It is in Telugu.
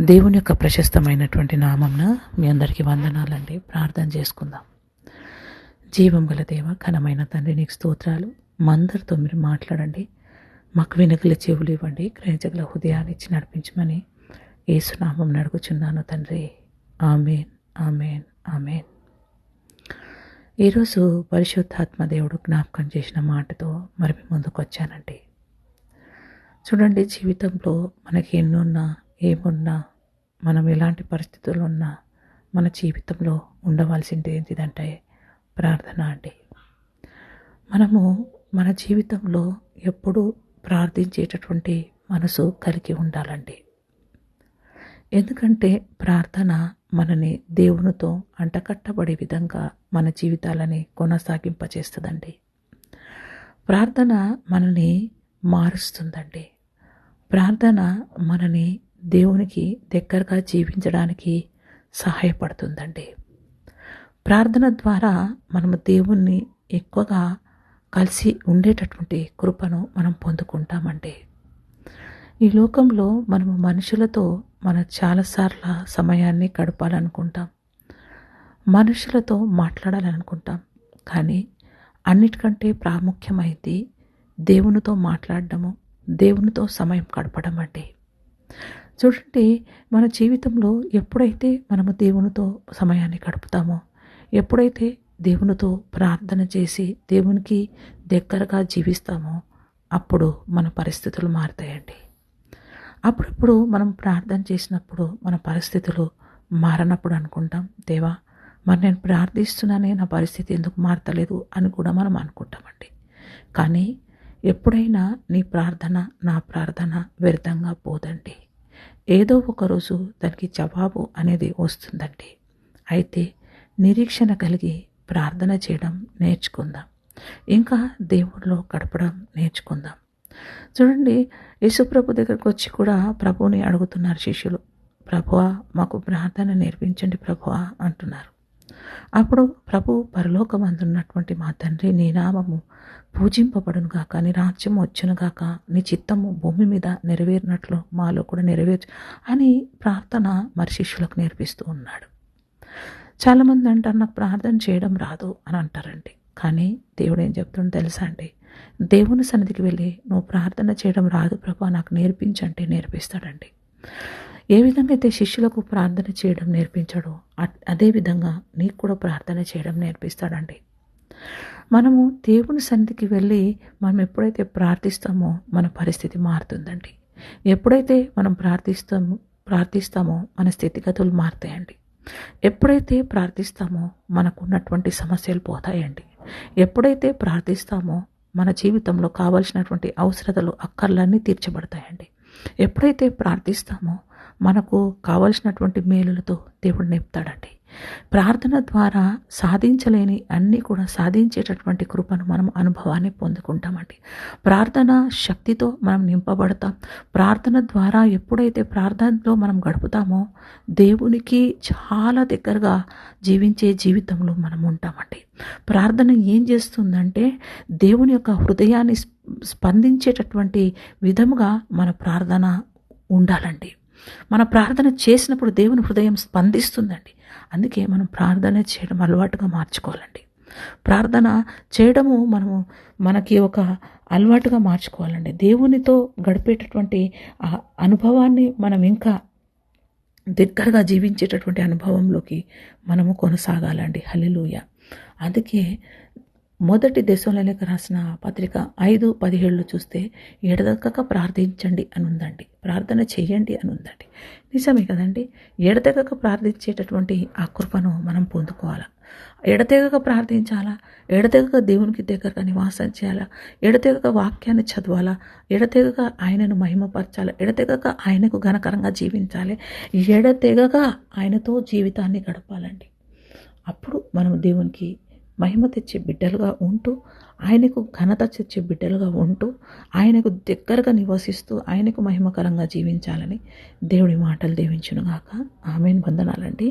దేవుని యొక్క ప్రశస్తమైనటువంటి నామంన మీ అందరికీ వందనాలండి. ప్రార్థన చేసుకుందాం. జీవం గల దేవ ఘనమైన తండ్రి నీకు స్తోత్రాలు. మందరితో మీరు మాట్లాడండి. మాకు వెనుకల చెవులు ఇవ్వండి. గ్రహించగల హృదయాన్ని ఇచ్చి నడిపించమని ఏసునామం నడుగుచున్నాను తండ్రి. Amen amen amen. ఈరోజు పరిశుద్ధాత్మ దేవుడు జ్ఞాపకం చేసిన మాటతో మరి ముందుకు వచ్చానండి చూడండి జీవితంలో మనకి ఎన్నున్నా ఏమున్నా మనం ఎలాంటి పరిస్థితులు ఉన్నా మన జీవితంలో ఉండవలసింది ఏంటిదంటే ప్రార్థన అండి. మనము మన జీవితంలో ఎప్పుడూ ప్రార్థించేటటువంటి మనసు కలిగి ఉండాలండి. ఎందుకంటే ప్రార్థన మనని దేవునితో అంటకట్టబడే విధంగా మన జీవితాలని కొనసాగింపచేస్తుందండి. ప్రార్థన మనని మారుస్తుందండి. ప్రార్థన మనని దేవునికి దగ్గరగా జీవించడానికి సహాయపడుతుందండి. ప్రార్థన ద్వారా మనము దేవుణ్ణి ఎక్కువగా కలిసి ఉండేటటువంటి కృపను మనం పొందుకుంటామండి. ఈ లోకంలో మనము మనుషులతో మన చాలాసార్ల సమయాన్ని గడపాలనుకుంటాం. మనుషులతో మాట్లాడాలనుకుంటాం. కానీ అన్నిటికంటే ప్రాముఖ్యమైంది దేవునితో మాట్లాడడము దేవునితో సమయం గడపడం అండి చూడండి మన జీవితంలో ఎప్పుడైతే మనము దేవునితో సమయాన్ని గడుపుతామో ఎప్పుడైతే దేవునితో ప్రార్థన చేసి దేవునికి దగ్గరగా జీవిస్తామో అప్పుడు మన పరిస్థితులు మారుతాయండి. అప్పుడప్పుడు మనం ప్రార్థన చేసినప్పుడు మన పరిస్థితులు మారనప్పుడు అనుకుంటాం దేవా మరి నేను ప్రార్థిస్తున్నానే నా పరిస్థితి ఎందుకు మారతలేదు? అని కూడా మనం అనుకుంటామండి. కానీ ఎప్పుడైనా నీ ప్రార్థన నా ప్రార్థన వ్యర్థంగా పోదండి. ఏదో ఒకరోజు దానికి జవాబు అనేది వస్తుందండి. అయితే నిరీక్షణ కలిగి ప్రార్థన చేయడం నేర్చుకుందాం. ఇంకా దేవుడిలో గడపడం నేర్చుకుందాం. చూడండి యేసుప్రభు దగ్గరకు వచ్చి కూడా ప్రభువుని అడుగుతున్నారు శిష్యులు. ప్రభువా మాకు ప్రార్థన నేర్పించండి ప్రభువా అంటున్నారు. అప్పుడు ప్రభు పరలోకమందున్నటువంటి మా తండ్రి నీ నామము పూజింపబడును గాక నీ రాజ్యం వచ్చును గాక నీ చిత్తము భూమి మీద నెరవేరినట్లు మాలో కూడా నెరవేర్చు అని ప్రార్థన మరి శిష్యులకు నేర్పిస్తూ ఉన్నాడు. చాలామంది అంటారు నాకు ప్రార్థన చేయడం రాదు అని అంటారండి. కానీ దేవుడు ఏం చెప్తుండో తెలుసా అండి? దేవుని సన్నిధికి వెళ్ళి నువ్వు ప్రార్థన చేయడం రాదు ప్రభా నాకు నేర్పించంటే నేర్పిస్తాడండి. ఏ విధంగా అయితే శిష్యులకు ప్రార్థన చేయడం నేర్పించాడో అదేవిధంగా నీకు కూడా ప్రార్థన చేయడం నేర్పిస్తాడండి. మనము దేవుని సన్నిధికి వెళ్ళి మనం ఎప్పుడైతే ప్రార్థిస్తామో మన పరిస్థితి మారుతుందండి. ఎప్పుడైతే మనం ప్రార్థిస్తామో ప్రార్థిస్తామో మన స్థితిగతులు మారుతాయండి. ఎప్పుడైతే ప్రార్థిస్తామో మనకున్నటువంటి సమస్యలు పోతాయండి. ఎప్పుడైతే ప్రార్థిస్తామో మన జీవితంలో కావలసినటువంటి అవసరతలు అక్కర్లన్నీ తీర్చబడతాయండి. ఎప్పుడైతే ప్రార్థిస్తామో మనకు కావలసినటువంటి మేలులతో దేవుడు నింపుతాడండి. ప్రార్థన ద్వారా సాధించలేని అన్నీ కూడా సాధించేటటువంటి కృపను మనం అనుభవాన్ని పొందుకుంటామండి. ప్రార్థన శక్తితో మనం నింపబడతాం. ప్రార్థన ద్వారా ఎప్పుడైతే ప్రార్థనలో మనం గడుపుతామో దేవునికి చాలా దగ్గరగా జీవించే జీవితంలో మనం ఉంటామండి. ప్రార్థన ఏం చేస్తుందంటే దేవుని యొక్క హృదయాన్ని స్పందించేటటువంటి విధముగా మన ప్రార్థన ఉండాలండి. మన ప్రార్థన చేసినప్పుడు దేవుని హృదయం స్పందిస్తుందండి. అందుకే మనం ప్రార్థన చేయడం అలవాటుగా మార్చుకోవాలండి. ప్రార్థన చేయడము మనము మనకి ఒక అలవాటుగా మార్చుకోవాలండి. దేవునితో గడిపేటటువంటి ఆ అనుభవాన్ని మనం ఇంకా దగ్గరగా జీవించేటటువంటి అనుభవంలోకి మనము కొనసాగాలండి. హలిలోయ అందుకే మొదటి దేశంలోకి రాసిన పత్రిక ఐదు పదిహేళ్ళు చూస్తే ఎడదగ్గక ప్రార్థించండి అని ఉందండి ప్రార్థన చేయండి అని ఉందండి నిజమే కదండి? ఎడతెగక ప్రార్థించేటటువంటి ఆ కృపను మనం పొందుకోవాలా? ఎడతెగక ప్రార్థించాలా? ఎడతెగక దేవునికి దగ్గరగా నివాసం చేయాలా? ఎడతెగక వాక్యాన్ని చదవాలా? ఎడతెగక ఆయనను మహిమపరచాలా? ఎడతెగక ఆయనకు ఘనకరంగా జీవించాలి? ఎడతెగక ఆయనతో జీవితాన్ని గడపాలండి. అప్పుడు మనం దేవునికి మహిమ తెచ్చే బిడ్డలుగా ఉంటూ ఆయనకు ఘనత తెచ్చే బిడ్డలుగా ఉంటూ ఆయనకు దగ్గరగా నివసిస్తూ ఆయనకు మహిమకరంగా జీవించాలని దేవుడి మాటలు దీవించునుగాక. ఆమెను. వందనాలండి.